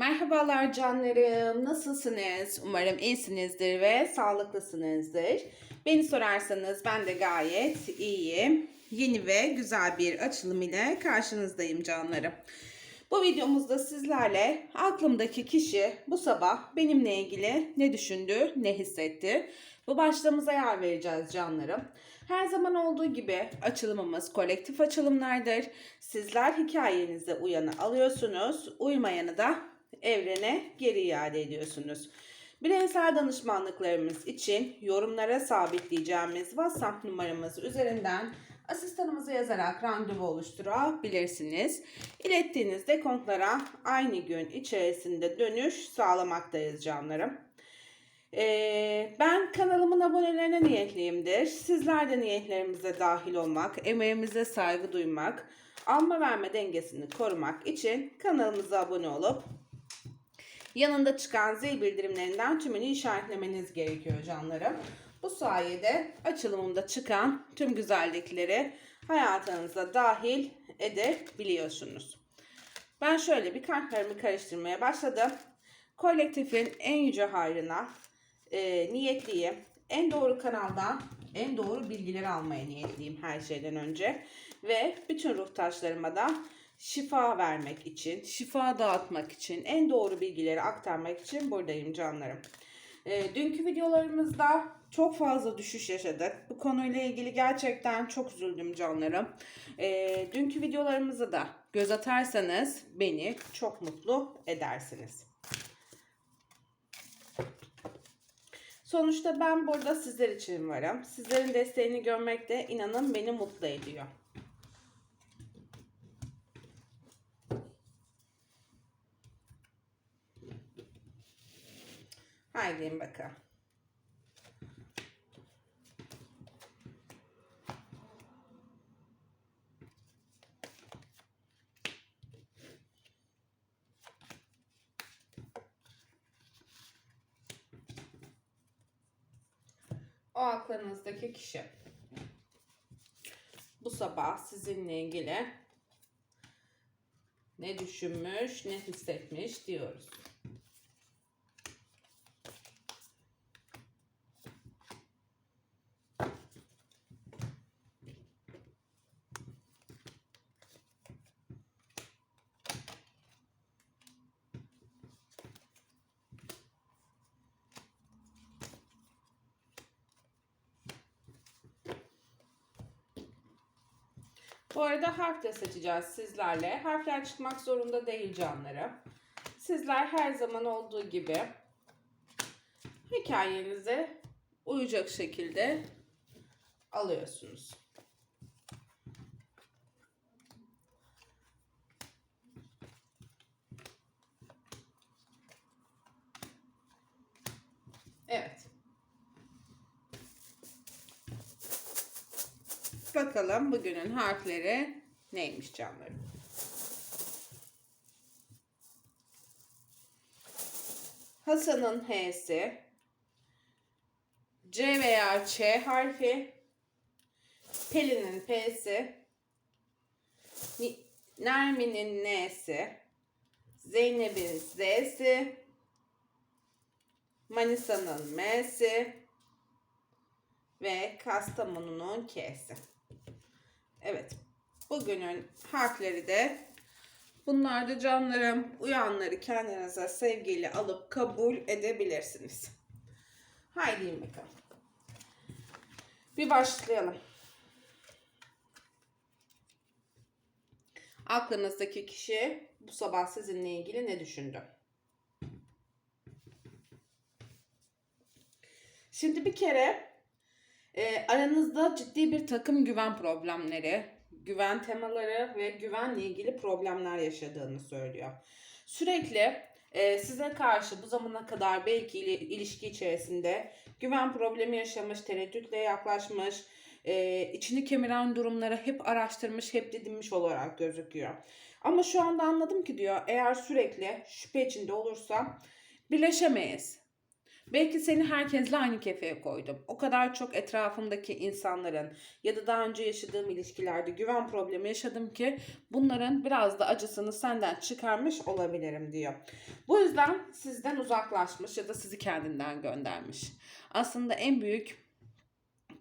Merhabalar canlarım. Nasılsınız? Umarım iyisinizdir ve sağlıklısınızdır. Beni sorarsanız ben de gayet iyiyim. Yeni ve güzel bir açılım ile karşınızdayım canlarım. Bu videomuzda sizlerle aklımdaki kişi bu sabah benimle ilgili ne düşündü, ne hissetti? Bu başlığımıza yer vereceğiz canlarım. Her zaman olduğu gibi açılımımız kolektif açılımlardır. Sizler hikayenize uyanı alıyorsunuz, uymayanı da evrene geri iade ediyorsunuz. Bireysel danışmanlıklarımız için yorumlara sabitleyeceğimiz WhatsApp numaramız üzerinden asistanımıza yazarak randevu oluşturabilirsiniz. İlettiğiniz dekontlara aynı gün içerisinde dönüş sağlamaktayız canlarım. Ee, ben kanalımın abonelerine niyetliyimdir. Sizler de niyetlerimize dahil olmak, emeğimize saygı duymak, alma verme dengesini korumak için kanalımıza abone olup yanında çıkan zil bildirimlerinden tümünü işaretlemeniz gerekiyor canlarım. Bu sayede açılımımda çıkan tüm güzellikleri hayatınıza dahil edebiliyorsunuz. Ben şöyle bir kartlarımı karıştırmaya başladım. Kolektifin en yüce hayrına e, niyetliyim. En doğru kanaldan en doğru bilgileri almaya niyetliyim her şeyden önce. Ve bütün ruhtaşlarıma da şifa vermek için, şifa dağıtmak için, en doğru bilgileri aktarmak için buradayım canlarım. E, dünkü videolarımızda çok fazla düşüş yaşadık. Bu konuyla ilgili gerçekten çok üzüldüm canlarım. E, dünkü videolarımıza da göz atarsanız beni çok mutlu edersiniz. Sonuçta ben burada sizler için varım. Sizlerin desteğini görmek de inanın beni mutlu ediyor. Haydi bakalım. O aklınızdaki kişi bu sabah sizinle ilgili ne düşünmüş, ne hissetmiş diyoruz. Bu arada harf de seçeceğiz sizlerle. Harfler çıkmak zorunda değil canlarım. Sizler her zaman olduğu gibi hikayenize uyacak şekilde alıyorsunuz. Evet. Bakalım bugünün harfleri neymiş canlarım. Hasan'ın H'si, C veya Ç harfi, Pelin'in P'si, Ni- Nermin'in N'si, Zeynep'in Z'si, Manisa'nın M'si ve Kastamonu'nun K'si. Evet. Bugünün harfleri de bunlar da canlarım. Uyanları kendinize sevgiyle alıp kabul edebilirsiniz. Haydi bakalım. Bir başlayalım. Aklınızdaki kişi bu sabah sizinle ilgili ne düşündü? Şimdi bir kere e, aranızda ciddi bir takım güven problemleri, güven temaları ve güvenle ilgili problemler yaşadığını söylüyor. Sürekli e, size karşı bu zamana kadar belki ili- ilişki içerisinde güven problemi yaşamış, tereddütle yaklaşmış, e, içini kemiren durumları hep araştırmış, hep didinmiş olarak gözüküyor. Ama şu anda anladım ki diyor eğer sürekli şüphe içinde olursam birleşemeyiz. Belki seni herkesle aynı kefeye koydum. O kadar çok etrafımdaki insanların ya da daha önce yaşadığım ilişkilerde güven problemi yaşadım ki bunların biraz da acısını senden çıkarmış olabilirim diyor. Bu yüzden sizden uzaklaşmış ya da sizi kendinden göndermiş. Aslında en büyük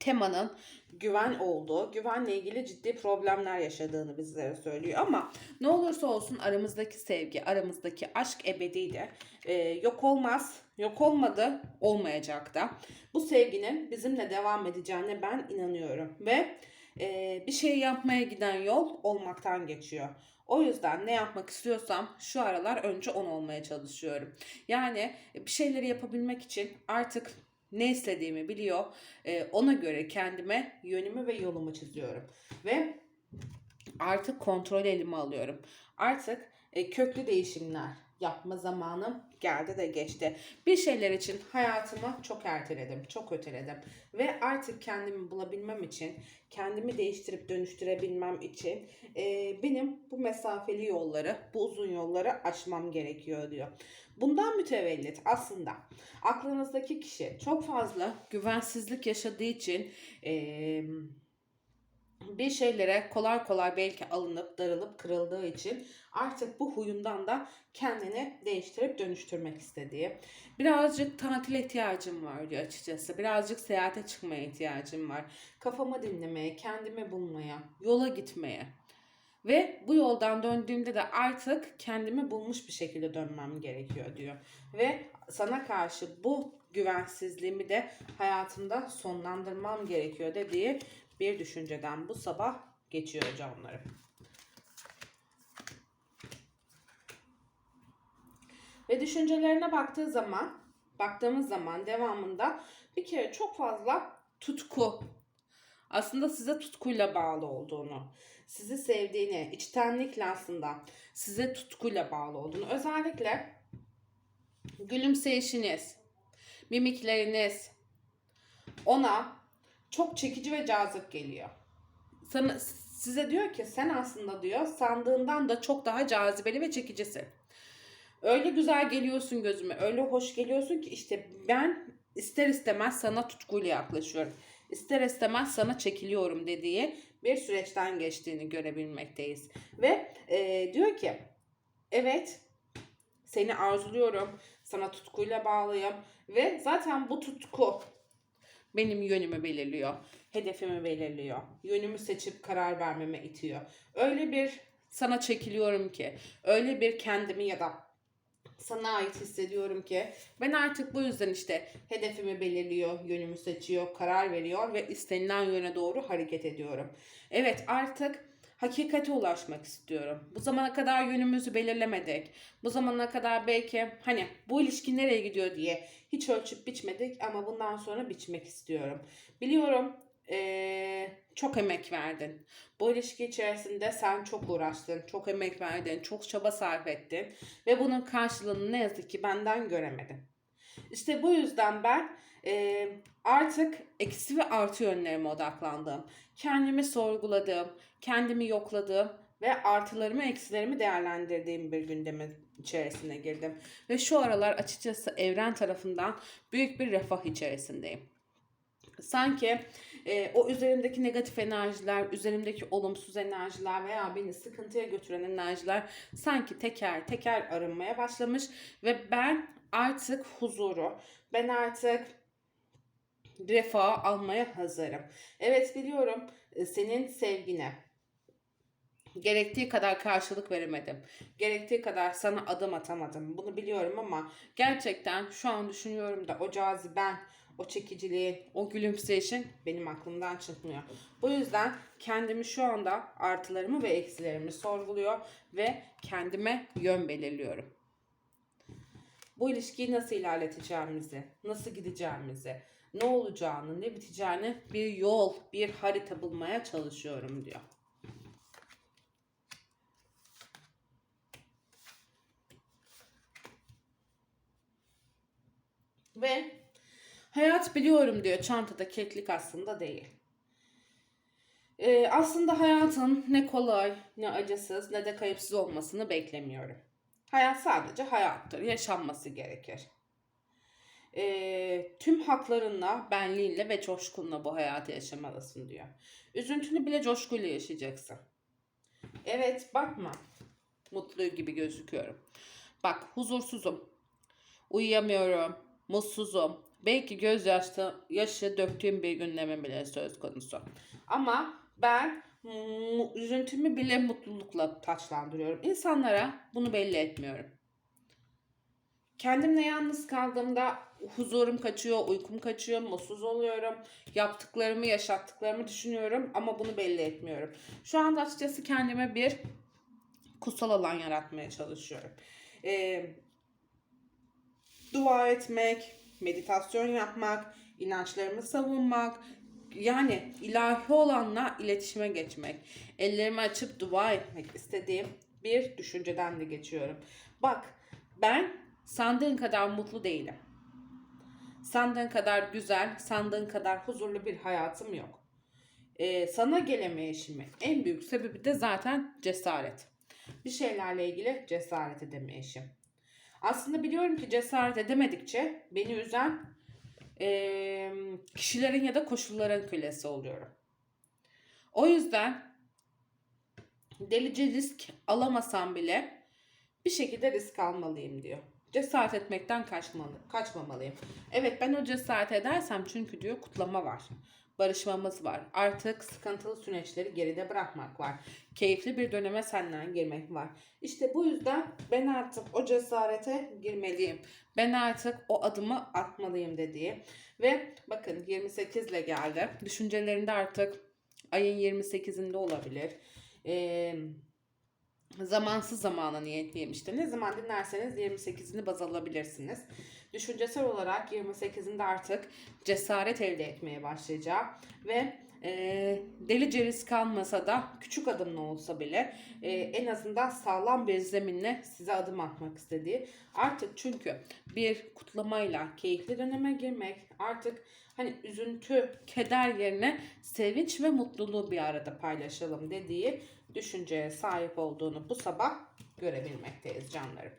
temanın güven olduğu, güvenle ilgili ciddi problemler yaşadığını bizlere söylüyor. Ama ne olursa olsun aramızdaki sevgi, aramızdaki aşk ebediydi. Ee, yok olmaz, yok olmadı, olmayacak da. Bu sevginin bizimle devam edeceğine ben inanıyorum. Ve e, bir şey yapmaya giden yol olmaktan geçiyor. O yüzden ne yapmak istiyorsam şu aralar önce on olmaya çalışıyorum. Yani bir şeyleri yapabilmek için artık ne istediğimi biliyor. Ee, ona göre kendime yönümü ve yolumu çiziyorum. Ve artık kontrol elime alıyorum. Artık e, köklü değişimler yapma zamanım geldi de geçti. Bir şeyler için hayatımı çok erteledim, çok öteledim. Ve artık kendimi bulabilmem için, kendimi değiştirip dönüştürebilmem için e, benim bu mesafeli yolları, bu uzun yolları aşmam gerekiyor diyor. Bundan mütevellit aslında aklınızdaki kişi çok fazla güvensizlik yaşadığı için eee, bir şeylere kolay kolay belki alınıp darılıp kırıldığı için artık bu huyundan da kendini değiştirip dönüştürmek istediği. Birazcık tatile ihtiyacım var diyor açıkçası. Birazcık seyahate çıkmaya ihtiyacım var. Kafamı dinlemeye, kendimi bulmaya, yola gitmeye. Ve bu yoldan döndüğümde de artık kendimi bulmuş bir şekilde dönmem gerekiyor diyor. Ve sana karşı bu güvensizliğimi de hayatımda sonlandırmam gerekiyor dediği bir düşünceden bu sabah geçiyor canlarım. Ve düşüncelerine baktığı zaman, baktığımız zaman devamında bir kere çok fazla tutku, aslında size tutkuyla bağlı olduğunu, sizi sevdiğini, içtenlikle aslında size tutkuyla bağlı olduğunu, özellikle gülümseyişiniz, mimikleriniz ona çok çekici ve cazip geliyor. Sana, size diyor ki sen aslında diyor sandığından da çok daha cazibeli ve çekicisin. Öyle güzel geliyorsun gözüme, öyle hoş geliyorsun ki işte ben ister istemez sana tutkuyla yaklaşıyorum. İster istemez sana çekiliyorum dediği bir süreçten geçtiğini görebilmekteyiz. Ve e, diyor ki evet seni arzuluyorum, sana tutkuyla bağlıyım ve zaten bu tutku benim yönümü belirliyor, hedefimi belirliyor, yönümü seçip karar vermeme itiyor. Öyle bir sana çekiliyorum ki, öyle bir kendimi ya da sana ait hissediyorum ki ben artık bu yüzden işte hedefimi belirliyor, yönümü seçiyor, karar veriyor ve istenilen yöne doğru hareket ediyorum. Evet artık hakikate ulaşmak istiyorum. Bu zamana kadar yönümüzü belirlemedik. Bu zamana kadar belki hani bu ilişki nereye gidiyor diye hiç ölçüp biçmedik ama bundan sonra biçmek istiyorum. Biliyorum ee, çok emek verdin. Bu ilişki içerisinde sen çok uğraştın, çok emek verdin, çok çaba sarf ettin ve bunun karşılığını ne yazık ki benden göremedin. İşte bu yüzden ben e, artık eksi ve artı yönlerime odaklandım. Kendimi sorguladım, kendimi yokladım ve artılarımı eksilerimi değerlendirdiğim bir gündemin içerisine girdim. Ve şu aralar açıkçası evren tarafından büyük bir refah içerisindeyim. Sanki e, o üzerimdeki negatif enerjiler, üzerimdeki olumsuz enerjiler veya beni sıkıntıya götüren enerjiler sanki teker teker arınmaya başlamış ve ben artık huzuru, ben artık refahı almaya hazırım. Evet biliyorum e, senin sevgine gerektiği kadar karşılık veremedim. Gerektiği kadar sana adım atamadım. Bunu biliyorum ama gerçekten şu an düşünüyorum da o caziben, o çekiciliğin, o gülümseyişin benim aklımdan çıkmıyor. Bu yüzden kendimi şu anda artılarımı ve eksilerimi sorguluyor ve kendime yön belirliyorum. Bu ilişkiyi nasıl ilerleteceğimizi, nasıl gideceğimizi, ne olacağını, ne biteceğini bir yol, bir harita bulmaya çalışıyorum diyor. Ve hayat biliyorum diyor çantada keklik aslında değil. Ee, aslında hayatın ne kolay, ne acısız, ne de kayıpsız olmasını beklemiyorum. Hayat sadece hayattır, yaşanması gerekir. E, tüm haklarınla, benliğinle ve coşkunla bu hayatı yaşamalısın diyor. Üzüntünü bile coşkuyla yaşayacaksın. Evet bakma. Mutlu gibi gözüküyorum. Bak huzursuzum. Uyuyamıyorum. Mutsuzum. Belki gözyaşı yaşı döktüğüm bir gündeme bile söz konusu. Ama ben üzüntümü bile mutlulukla taçlandırıyorum. İnsanlara bunu belli etmiyorum. Kendimle yalnız kaldığımda huzurum kaçıyor, uykum kaçıyor, mutsuz oluyorum. Yaptıklarımı, yaşattıklarımı düşünüyorum ama bunu belli etmiyorum. Şu anda açıkçası kendime bir kutsal alan yaratmaya çalışıyorum. Ee, dua etmek, meditasyon yapmak, inançlarımı savunmak, yani ilahi olanla iletişime geçmek, ellerimi açıp dua etmek istediğim bir düşünceden de geçiyorum. Bak ben sandığın kadar mutlu değilim. Sandığın kadar güzel, sandığın kadar huzurlu bir hayatım yok. Ee, sana gelemeyişimin en büyük sebebi de zaten cesaret. Bir şeylerle ilgili cesaret edemeyişim. Aslında biliyorum ki cesaret edemedikçe beni üzen eee, kişilerin ya da koşulların kölesi oluyorum. O yüzden delice risk alamasam bile bir şekilde risk almalıyım diyor. Cesaret etmekten kaçmalı, kaçmamalıyım. Evet ben o cesaret edersem çünkü diyor kutlama var. Barışmamız var. Artık sıkıntılı süreçleri geride bırakmak var. Keyifli bir döneme senden girmek var. İşte bu yüzden ben artık o cesarete girmeliyim. Ben artık o adımı atmalıyım dediği. Ve bakın 28 ile geldi. Düşüncelerinde artık ayın 28'inde olabilir. Eee zamansız zamana niyetliymişti. Ne zaman dinlerseniz 28'ini baz alabilirsiniz. Düşüncesel olarak 28'inde artık cesaret elde etmeye başlayacağım ve e, delice risk almasa da küçük adımla olsa bile e, en azından sağlam bir zeminle size adım atmak istediği. Artık çünkü bir kutlamayla keyifli döneme girmek artık hani üzüntü, keder yerine sevinç ve mutluluğu bir arada paylaşalım dediği düşünceye sahip olduğunu bu sabah görebilmekteyiz canlarım.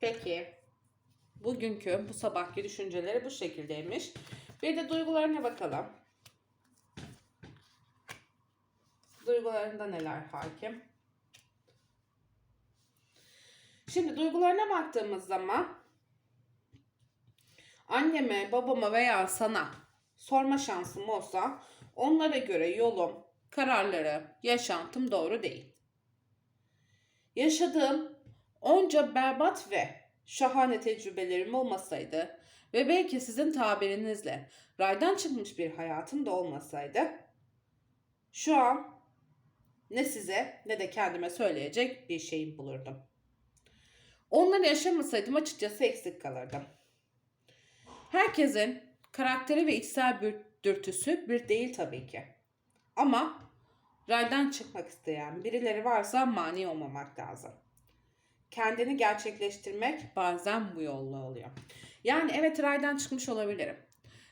Peki bugünkü bu sabahki düşünceleri bu şekildeymiş. Bir de duygularına bakalım. Duygularında neler hakim? Şimdi duygularına baktığımız zaman anneme, babama veya sana sorma şansım olsa onlara göre yolum, kararları, yaşantım doğru değil. Yaşadığım onca berbat ve şahane tecrübelerim olmasaydı ve belki sizin tabirinizle raydan çıkmış bir hayatım da olmasaydı şu an ne size ne de kendime söyleyecek bir şeyim bulurdum. Onları yaşamasaydım açıkçası eksik kalırdım. Herkesin karakteri ve içsel dürtüsü bir değil tabii ki. Ama raydan çıkmak isteyen birileri varsa mani olmamak lazım. Kendini gerçekleştirmek bazen bu yolla oluyor. Yani evet raydan çıkmış olabilirim.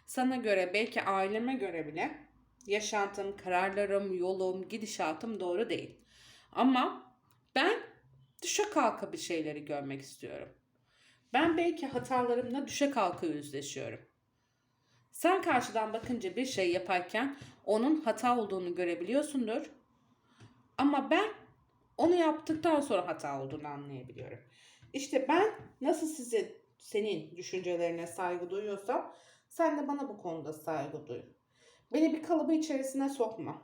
Sana göre belki aileme göre bile yaşantım, kararlarım, yolum, gidişatım doğru değil. Ama ben düşe kalka bir şeyleri görmek istiyorum. Ben belki hatalarımla düşe kalka yüzleşiyorum. Sen karşıdan bakınca bir şey yaparken onun hata olduğunu görebiliyorsundur. Ama ben onu yaptıktan sonra hata olduğunu anlayabiliyorum. İşte ben nasıl sizin senin düşüncelerine saygı duyuyorsam sen de bana bu konuda saygı duy. Beni bir kalıbı içerisine sokma.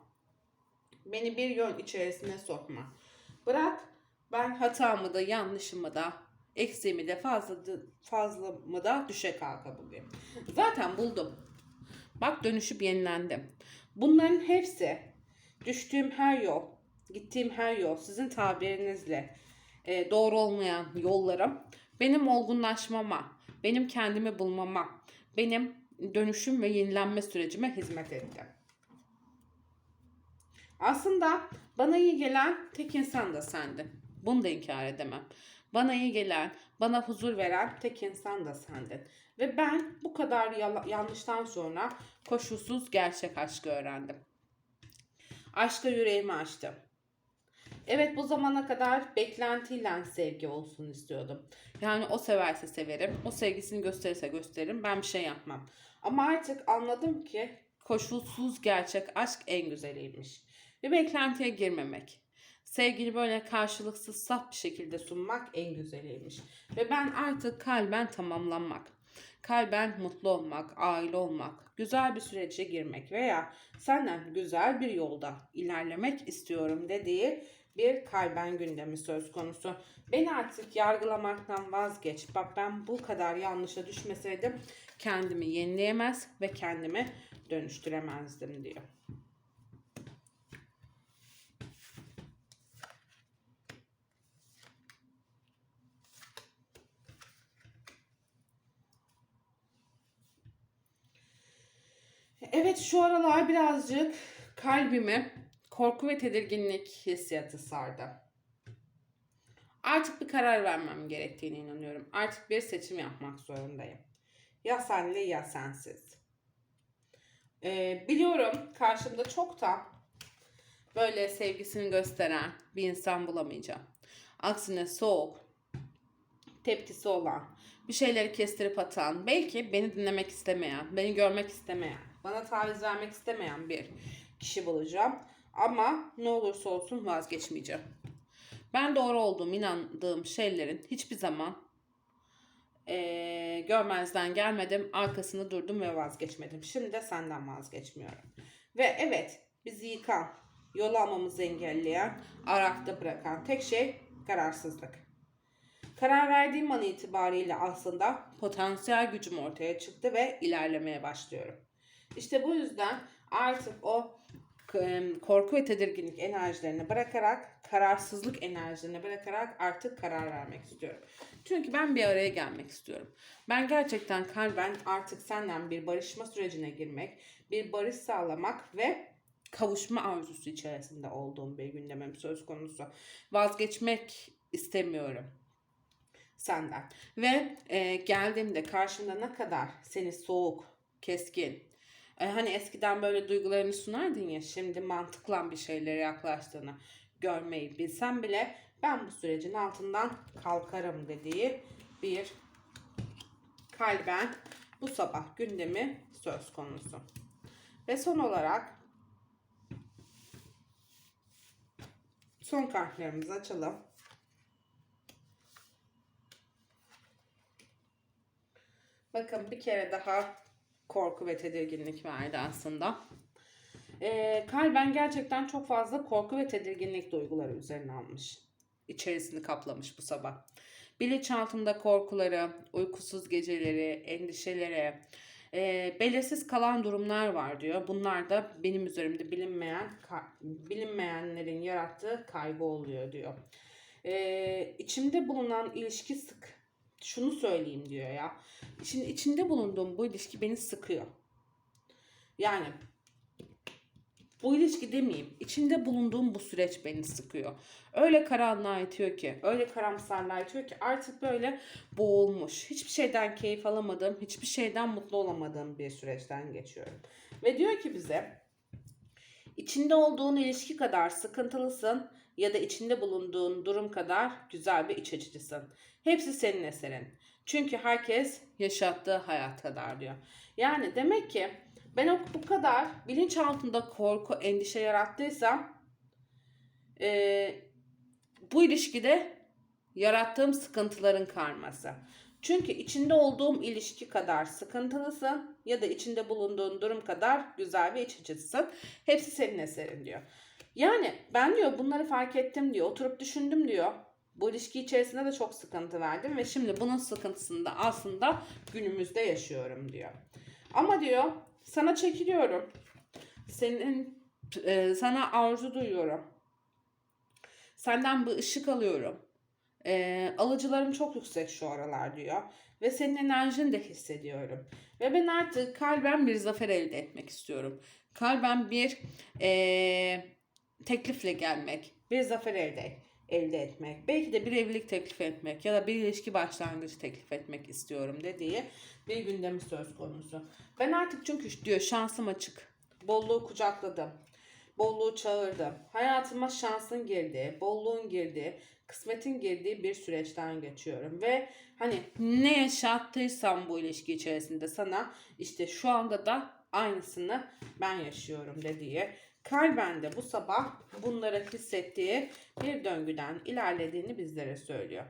Beni bir yön içerisine sokma. Bırak ben hatamı da yanlışımı da eksiğimi de fazla fazlamı da düşe kalka bulayım. Zaten buldum. Bak dönüşüp yenilendim. Bunların hepsi düştüğüm her yol, gittiğim her yol sizin tabirinizle e, doğru olmayan yollarım benim olgunlaşmama, benim kendimi bulmama, benim dönüşüm ve yenilenme sürecime hizmet etti. Aslında bana iyi gelen tek insan da sendin. Bunu da inkar edemem. Bana iyi gelen, bana huzur veren tek insan da sendin. Ve ben bu kadar yanlıştan sonra koşulsuz gerçek aşkı öğrendim. Aşka yüreğimi açtım. Evet bu zamana kadar beklentiyle sevgi olsun istiyordum. Yani o severse severim, o sevgisini gösterirse gösteririm, ben bir şey yapmam. Ama artık anladım ki koşulsuz gerçek aşk en güzeliymiş. Bir beklentiye girmemek. Sevgili böyle karşılıksız saf bir şekilde sunmak en güzeliymiş. Ve ben artık kalben tamamlanmak, kalben mutlu olmak, aile olmak, güzel bir sürece girmek veya senden güzel bir yolda ilerlemek istiyorum dediği bir kalben gündemi söz konusu. Beni artık yargılamaktan vazgeç. Bak ben bu kadar yanlışa düşmeseydim kendimi yenileyemez ve kendimi dönüştüremezdim diyor. Evet şu aralar birazcık kalbimi korku ve tedirginlik hissiyatı sardı. Artık bir karar vermem gerektiğine inanıyorum. Artık bir seçim yapmak zorundayım. Ya senle ya sensiz. Ee, biliyorum karşımda çok da böyle sevgisini gösteren bir insan bulamayacağım. Aksine soğuk, tepkisi olan, bir şeyleri kestirip atan, belki beni dinlemek istemeyen, beni görmek istemeyen, bana taviz vermek istemeyen bir kişi bulacağım. Ama ne olursa olsun vazgeçmeyeceğim. Ben doğru olduğum inandığım şeylerin hiçbir zaman eee, görmezden gelmedim. Arkasında durdum ve vazgeçmedim. Şimdi de senden vazgeçmiyorum. Ve evet bizi yıkan, yol almamızı engelleyen, arakta bırakan tek şey kararsızlık. Karar verdiğim an itibariyle aslında potansiyel gücüm ortaya çıktı ve ilerlemeye başlıyorum. İşte bu yüzden artık o korku ve tedirginlik enerjilerini bırakarak, kararsızlık enerjilerini bırakarak artık karar vermek istiyorum. Çünkü ben bir araya gelmek istiyorum. Ben gerçekten kalben artık senden bir barışma sürecine girmek, bir barış sağlamak ve kavuşma arzusu içerisinde olduğum bir gündemim söz konusu. Vazgeçmek istemiyorum senden. Ve e, geldiğimde karşımda ne kadar seni soğuk, keskin, e, hani eskiden böyle duygularını sunardın ya şimdi mantıkla bir şeylere yaklaştığını görmeyi bilsem bile ben bu sürecin altından kalkarım dediği bir kalben bu sabah gündemi söz konusu. Ve son olarak son kartlarımızı açalım. Bakın bir kere daha korku ve tedirginlik verdi aslında. Ee, kalben gerçekten çok fazla korku ve tedirginlik duyguları üzerine almış. İçerisini kaplamış bu sabah. Bilinçaltında korkuları, uykusuz geceleri, endişeleri, e, belirsiz kalan durumlar var diyor. Bunlar da benim üzerimde bilinmeyen, bilinmeyenlerin yarattığı kaybı oluyor diyor. Ee, içimde bulunan ilişki sık. Şunu söyleyeyim diyor ya. Şimdi içinde bulunduğum bu ilişki beni sıkıyor. Yani bu ilişki demeyeyim. içinde bulunduğum bu süreç beni sıkıyor. Öyle karanlığa itiyor ki, öyle karamsarlığa itiyor ki artık böyle boğulmuş. Hiçbir şeyden keyif alamadığım, hiçbir şeyden mutlu olamadığım bir süreçten geçiyorum. Ve diyor ki bize içinde olduğun ilişki kadar sıkıntılısın ya da içinde bulunduğun durum kadar güzel bir iç açıcısın. Hepsi senin eserin. Çünkü herkes yaşattığı hayat kadar diyor. Yani demek ki ben o bu kadar bilinçaltında korku, endişe yarattıysam eee, bu ilişkide yarattığım sıkıntıların karması. Çünkü içinde olduğum ilişki kadar sıkıntılısın ya da içinde bulunduğun durum kadar güzel ve iç açıcısın. Hepsi senin eserin diyor. Yani ben diyor bunları fark ettim diyor. Oturup düşündüm diyor. Bu ilişki içerisinde de çok sıkıntı verdim ve şimdi bunun sıkıntısını da aslında günümüzde yaşıyorum diyor. Ama diyor sana çekiliyorum. Senin e, sana arzu duyuyorum. Senden bir ışık alıyorum. E, alıcılarım çok yüksek şu aralar diyor. Ve senin enerjini de hissediyorum. Ve ben artık kalben bir zafer elde etmek istiyorum. Kalben bir e, teklifle gelmek, bir zafer elde elde etmek, belki de bir evlilik teklif etmek ya da bir ilişki başlangıcı teklif etmek istiyorum dediği bir gündemi söz konusu. Ben artık çünkü diyor şansım açık, bolluğu kucakladım. bolluğu çağırdım. Hayatıma şansın girdiği, bolluğun girdiği, kısmetin girdiği bir süreçten geçiyorum. Ve hani ne yaşattıysam bu ilişki içerisinde sana işte şu anda da aynısını ben yaşıyorum dediği. De bu sabah bunları hissettiği bir döngüden ilerlediğini bizlere söylüyor.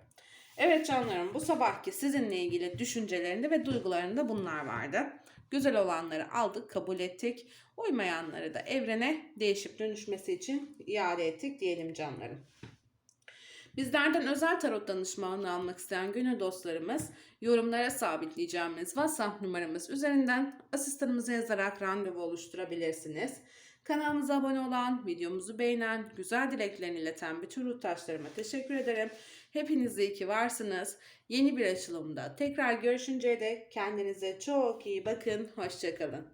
Evet canlarım bu sabahki sizinle ilgili düşüncelerinde ve duygularında bunlar vardı. Güzel olanları aldık, kabul ettik. Uymayanları da evrene değişip dönüşmesi için iade ettik diyelim canlarım. Bizlerden özel tarot danışmanlığı almak isteyen gönül dostlarımız yorumlara sabitleyeceğimiz WhatsApp numaramız üzerinden asistanımıza yazarak randevu oluşturabilirsiniz. Kanalımıza abone olan, videomuzu beğenen, güzel dileklerini ileten bütün ruhtaşlarıma teşekkür ederim. Hepiniz iyi ki varsınız. Yeni bir açılımda tekrar görüşünceye dek kendinize çok iyi bakın. Hoşçakalın.